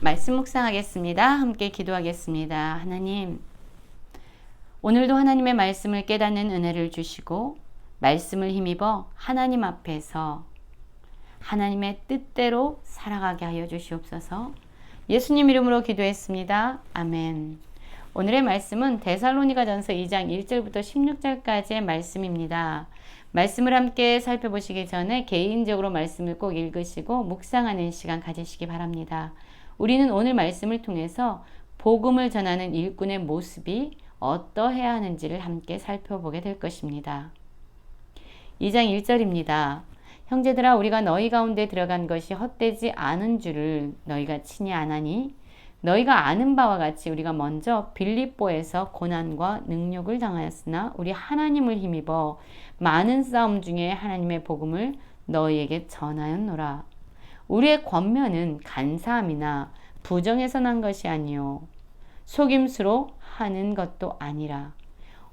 말씀 묵상하겠습니다. 함께 기도하겠습니다. 하나님, 오늘도 하나님의 말씀을 깨닫는 은혜를 주시고, 말씀을 힘입어 하나님 앞에서 하나님의 뜻대로 살아가게 하여 주시옵소서. 예수님 이름으로 기도했습니다. 아멘. 오늘의 말씀은 데살로니가 전서 2장 1절부터 16절까지의 말씀입니다. 말씀을 함께 살펴보시기 전에 개인적으로 말씀을 꼭 읽으시고 묵상하는 시간 가지시기 바랍니다. 우리는 오늘 말씀을 통해서 복음을 전하는 일꾼의 모습이 어떠해야 하는지를 함께 살펴보게 될 것입니다. 2장 1절입니다. 형제들아 우리가 너희 가운데 들어간 것이 헛되지 않은 줄을 너희가 친히 아나니 너희가 아는 바와 같이 우리가 먼저 빌립보에서 고난과 능력을 당하였으나 우리 하나님을 힘입어 많은 싸움 중에 하나님의 복음을 너희에게 전하였노라. 우리의 권면은 간사함이나 부정에서 난 것이 아니요 속임수로 하는 것도 아니라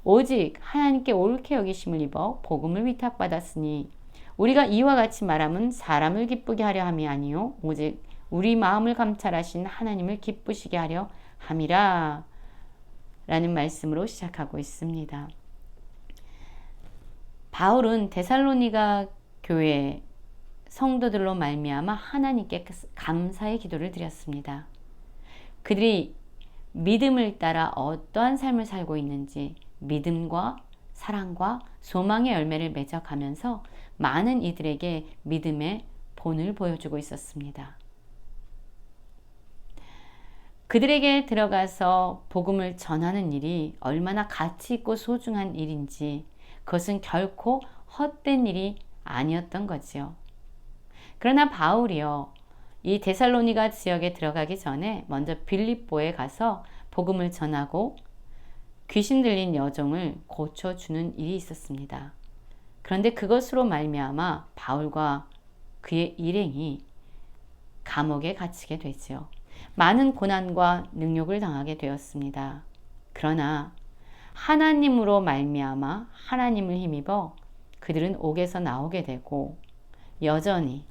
오직 하나님께 옳게 여기심을 입어 복음을 위탁받았으니 우리가 이와 같이 말함은 사람을 기쁘게 하려 함이 아니요 오직 우리 마음을 감찰하신 하나님을 기쁘시게 하려 함이라 라는 말씀으로 시작하고 있습니다. 바울은 데살로니가 교회 성도들로 말미암아 하나님께 감사의 기도를 드렸습니다. 그들이 믿음을 따라 어떠한 삶을 살고 있는지 믿음과 사랑과 소망의 열매를 맺어가면서 많은 이들에게 믿음의 본을 보여주고 있었습니다. 그들에게 들어가서 복음을 전하는 일이 얼마나 가치 있고 소중한 일인지 그것은 결코 헛된 일이 아니었던 거지요. 그러나 바울이요. 이 데살로니가 지역에 들어가기 전에 먼저 빌립보에 가서 복음을 전하고 귀신 들린 여종을 고쳐 주는 일이 있었습니다. 그런데 그것으로 말미암아 바울과 그의 일행이 감옥에 갇히게 되지요. 많은 고난과 능욕을 당하게 되었습니다. 그러나 하나님으로 말미암아 하나님을 힘입어 그들은 옥에서 나오게 되고 여전히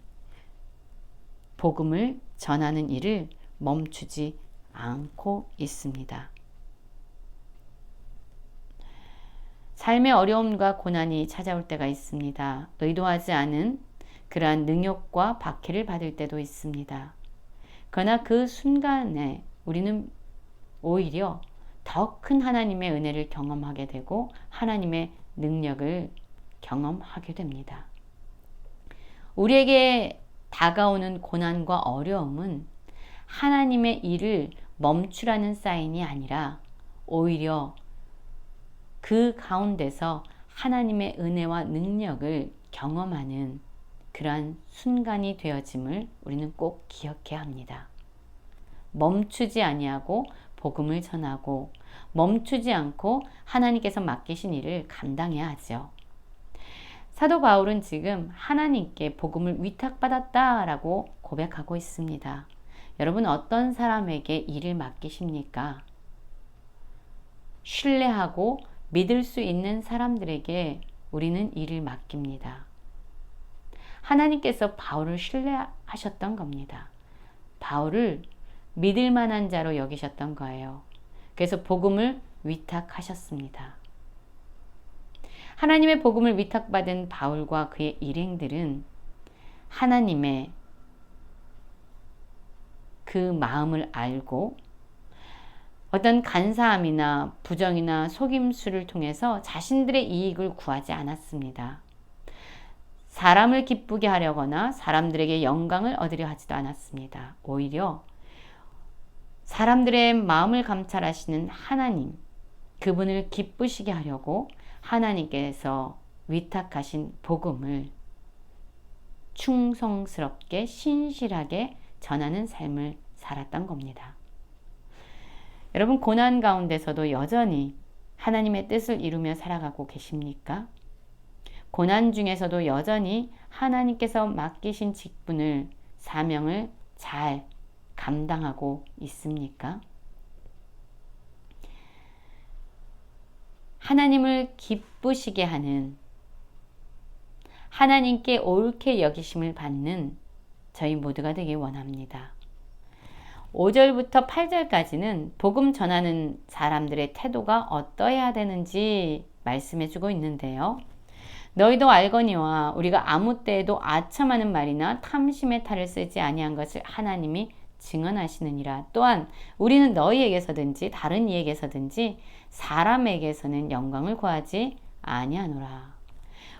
복음을 전하는 일을 멈추지 않고 있습니다. 삶의 어려움과 고난이 찾아올 때가 있습니다. 의도하지 않은 그러한 능욕과 박해를 받을 때도 있습니다. 그러나 그 순간에 우리는 오히려 더 큰 하나님의 은혜를 경험하게 되고 하나님의 능력을 경험하게 됩니다. 우리에게 다가오는 고난과 어려움은 하나님의 일을 멈추라는 사인이 아니라 오히려 그 가운데서 하나님의 은혜와 능력을 경험하는 그러한 순간이 되어짐을 우리는 꼭 기억해야 합니다. 멈추지 아니하고 복음을 전하고 멈추지 않고 하나님께서 맡기신 일을 감당해야 하죠. 사도 바울은 지금 하나님께 복음을 위탁받았다라고 고백하고 있습니다. 여러분 어떤 사람에게 일을 맡기십니까? 신뢰하고 믿을 수 있는 사람들에게 우리는 일을 맡깁니다. 하나님께서 바울을 신뢰하셨던 겁니다. 바울을 믿을 만한 자로 여기셨던 거예요. 그래서 복음을 위탁하셨습니다. 하나님의 복음을 위탁받은 바울과 그의 일행들은 하나님의 그 마음을 알고 어떤 간사함이나 부정이나 속임수를 통해서 자신들의 이익을 구하지 않았습니다. 사람을 기쁘게 하려거나 사람들에게 영광을 얻으려 하지도 않았습니다. 오히려 사람들의 마음을 감찰하시는 하나님, 그분을 기쁘시게 하려고 하나님께서 위탁하신 복음을 충성스럽게 신실하게 전하는 삶을 살았던 겁니다. 여러분 고난 가운데서도 여전히 하나님의 뜻을 이루며 살아가고 계십니까? 고난 중에서도 여전히 하나님께서 맡기신 직분을 사명을 잘 감당하고 있습니까? 하나님을 기쁘시게 하는 하나님께 옳게 여기심을 받는 저희 모두가 되길 원합니다. 5절부터 8절까지는 복음 전하는 사람들의 태도가 어떠해야 되는지 말씀해 주고 있는데요. 너희도 알거니와 우리가 아무 때에도 아첨하는 말이나 탐심의 탈을 쓰지 아니한 것을 하나님이 증언하시느니라. 또한 우리는 너희에게서든지 다른 이에게서든지 사람에게서는 영광을 구하지 아니하노라.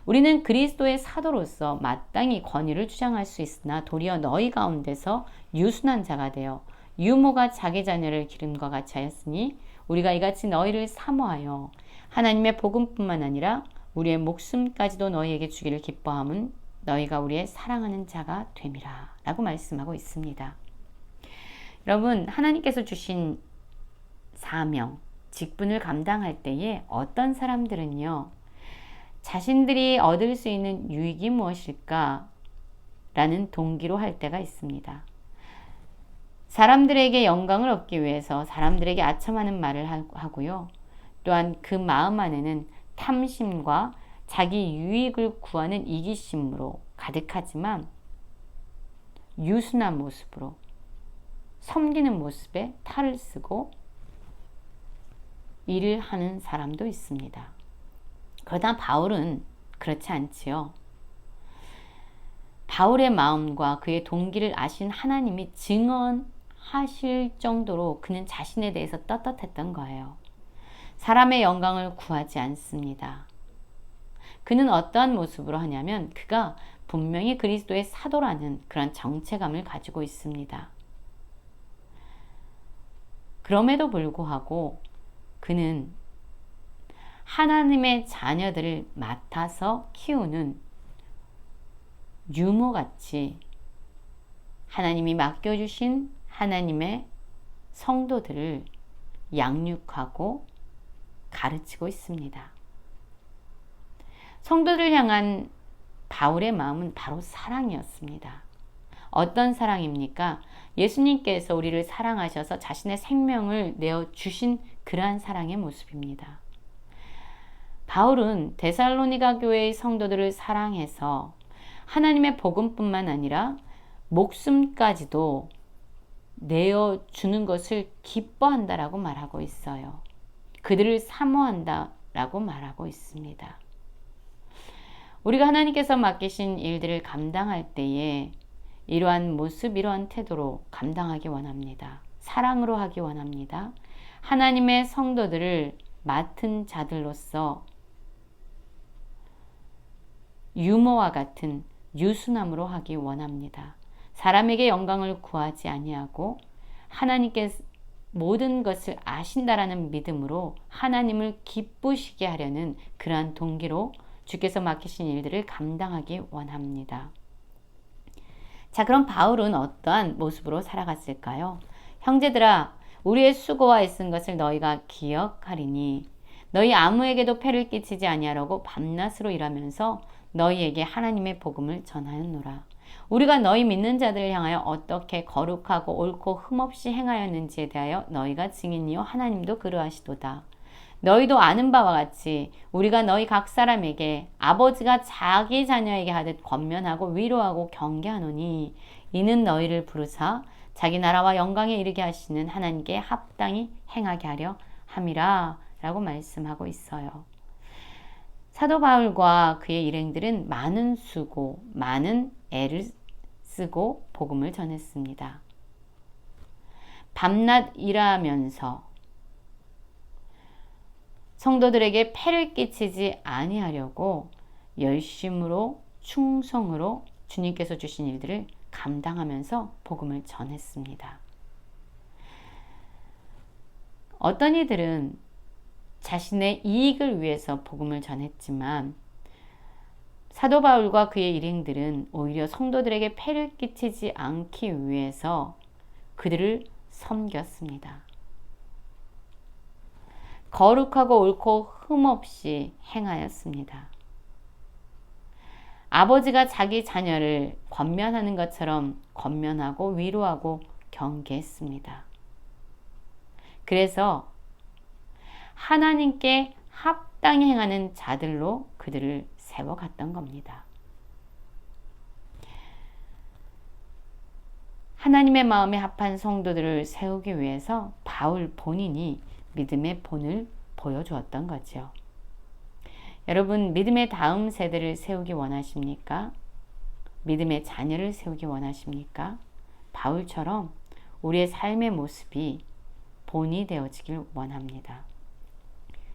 우리는 그리스도의 사도로서 마땅히 권위를 주장할 수 있으나 도리어 너희 가운데서 유순한 자가 되어 유모가 자기 자녀를 기름과 같이 하였으니 우리가 이같이 너희를 사모하여 하나님의 복음뿐만 아니라 우리의 목숨까지도 너희에게 주기를 기뻐함은 너희가 우리의 사랑하는 자가 됨이라 라고 말씀하고 있습니다. 여러분 하나님께서 주신 사명, 직분을 감당할 때에 어떤 사람들은요 자신들이 얻을 수 있는 유익이 무엇일까 라는 동기로 할 때가 있습니다. 사람들에게 영광을 얻기 위해서 사람들에게 아첨하는 말을 하고요. 또한 그 마음 안에는 탐심과 자기 유익을 구하는 이기심으로 가득하지만 유순한 모습으로 섬기는 모습에 탈을 쓰고 일을 하는 사람도 있습니다. 그러나 바울은 그렇지 않지요. 바울의 마음과 그의 동기를 아신 하나님이 증언하실 정도로 그는 자신에 대해서 떳떳했던 거예요. 사람의 영광을 구하지 않습니다. 그는 어떠한 모습으로 하냐면 그가 분명히 그리스도의 사도라는 그런 정체감을 가지고 있습니다. 그럼에도 불구하고 그는 하나님의 자녀들을 맡아서 키우는 유모같이 하나님이 맡겨주신 하나님의 성도들을 양육하고 가르치고 있습니다. 성도들 향한 바울의 마음은 바로 사랑이었습니다. 어떤 사랑입니까? 예수님께서 우리를 사랑하셔서 자신의 생명을 내어 주신 그러한 사랑의 모습입니다. 바울은 데살로니가 교회의 성도들을 사랑해서 하나님의 복음뿐만 아니라 목숨까지도 내어 주는 것을 기뻐한다라고 말하고 있어요. 그들을 사모한다라고 말하고 있습니다. 우리가 하나님께서 맡기신 일들을 감당할 때에 이러한 모습, 이러한 태도로 감당하기 원합니다. 사랑으로 하기 원합니다. 하나님의 성도들을 맡은 자들로서 유머와 같은 유순함으로 하기 원합니다. 사람에게 영광을 구하지 아니하고 하나님께 모든 것을 아신다라는 믿음으로 하나님을 기쁘시게 하려는 그러한 동기로 주께서 맡기신 일들을 감당하기 원합니다. 자, 그럼 바울은 어떠한 모습으로 살아갔을까요? 형제들아, 우리의 수고와 애쓴 것을 너희가 기억하리니 너희 아무에게도 폐를 끼치지 아니하려고 밤낮으로 일하면서 너희에게 하나님의 복음을 전하였노라. 우리가 너희 믿는 자들을 향하여 어떻게 거룩하고 옳고 흠없이 행하였는지에 대하여 너희가 증인이요 하나님도 그러하시도다. 너희도 아는 바와 같이 우리가 너희 각 사람에게 아버지가 자기 자녀에게 하듯 권면하고 위로하고 경계하노니 이는 너희를 부르사 자기 나라와 영광에 이르게 하시는 하나님께 합당히 행하게 하려 함이라 라고 말씀하고 있어요. 사도 바울과 그의 일행들은 많은 수고, 많은 애를 쓰고 복음을 전했습니다. 밤낮 일하면서 성도들에게 폐를 끼치지 아니하려고 열심으로 충성으로 주님께서 주신 일들을 감당하면서 복음을 전했습니다. 어떤 이들은 자신의 이익을 위해서 복음을 전했지만 사도 바울과 그의 일행들은 오히려 성도들에게 폐를 끼치지 않기 위해서 그들을 섬겼습니다. 거룩하고 옳고 흠없이 행하였습니다. 아버지가 자기 자녀를 권면하는 것처럼 권면하고 위로하고 경계했습니다. 그래서 하나님께 합당히 행하는 자들로 그들을 세워갔던 겁니다. 하나님의 마음에 합한 성도들을 세우기 위해서 바울 본인이 믿음의 본을 보여주었던 거죠. 여러분, 믿음의 다음 세대를 세우기 원하십니까? 믿음의 자녀를 세우기 원하십니까? 바울처럼 우리의 삶의 모습이 본이 되어지길 원합니다.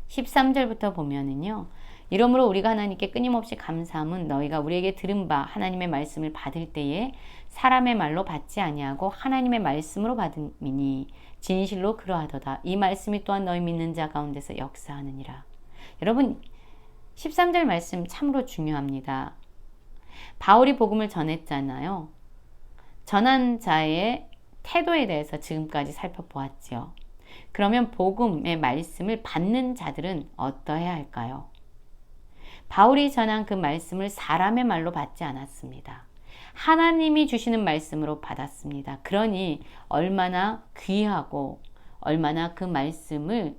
13절부터 보면은요. 이러므로 우리가 하나님께 끊임없이 감사함은 너희가 우리에게 들은 바 하나님의 말씀을 받을 때에 사람의 말로 받지 아니하고 하나님의 말씀으로 받음이니 진실로 그러하도다. 이 말씀이 또한 너희 믿는 자 가운데서 역사하느니라. 여러분 13절 말씀 참으로 중요합니다. 바울이 복음을 전했잖아요. 전한 자의 태도에 대해서 지금까지 살펴보았지요. 그러면 복음의 말씀을 받는 자들은 어떠해야 할까요? 바울이 전한 그 말씀을 사람의 말로 받지 않았습니다. 하나님이 주시는 말씀으로 받았습니다. 그러니 얼마나 귀하고 얼마나 그 말씀을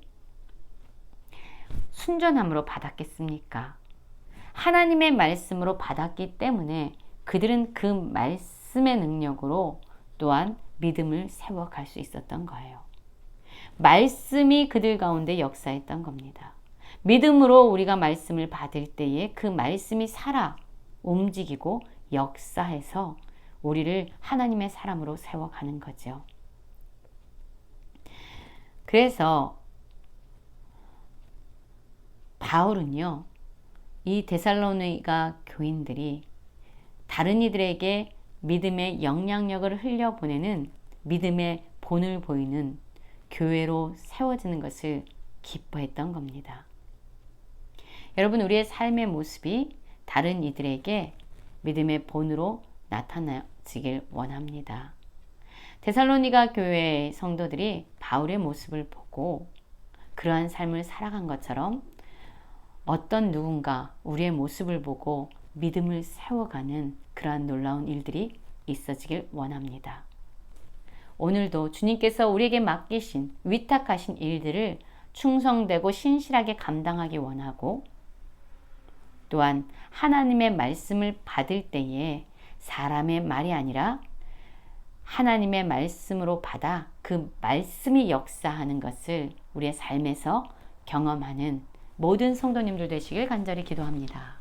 순전함으로 받았겠습니까? 하나님의 말씀으로 받았기 때문에 그들은 그 말씀의 능력으로 또한 믿음을 세워갈 수 있었던 거예요. 말씀이 그들 가운데 역사했던 겁니다. 믿음으로 우리가 말씀을 받을 때에 그 말씀이 살아 움직이고 역사해서 우리를 하나님의 사람으로 세워가는 거죠. 그래서 바울은요, 이 데살로니가 교인들이 다른 이들에게 믿음의 영향력을 흘려보내는 믿음의 본을 보이는 교회로 세워지는 것을 기뻐했던 겁니다. 여러분, 우리의 삶의 모습이 다른 이들에게 믿음의 본으로 나타나지길 원합니다. 데살로니가 교회의 성도들이 바울의 모습을 보고 그러한 삶을 살아간 것처럼 어떤 누군가 우리의 모습을 보고 믿음을 세워가는 그러한 놀라운 일들이 있어지길 원합니다. 오늘도 주님께서 우리에게 맡기신 위탁하신 일들을 충성되고 신실하게 감당하기 원하고 또한 하나님의 말씀을 받을 때에 사람의 말이 아니라 하나님의 말씀으로 받아 그 말씀이 역사하는 것을 우리의 삶에서 경험하는 모든 성도님들 되시길 간절히 기도합니다.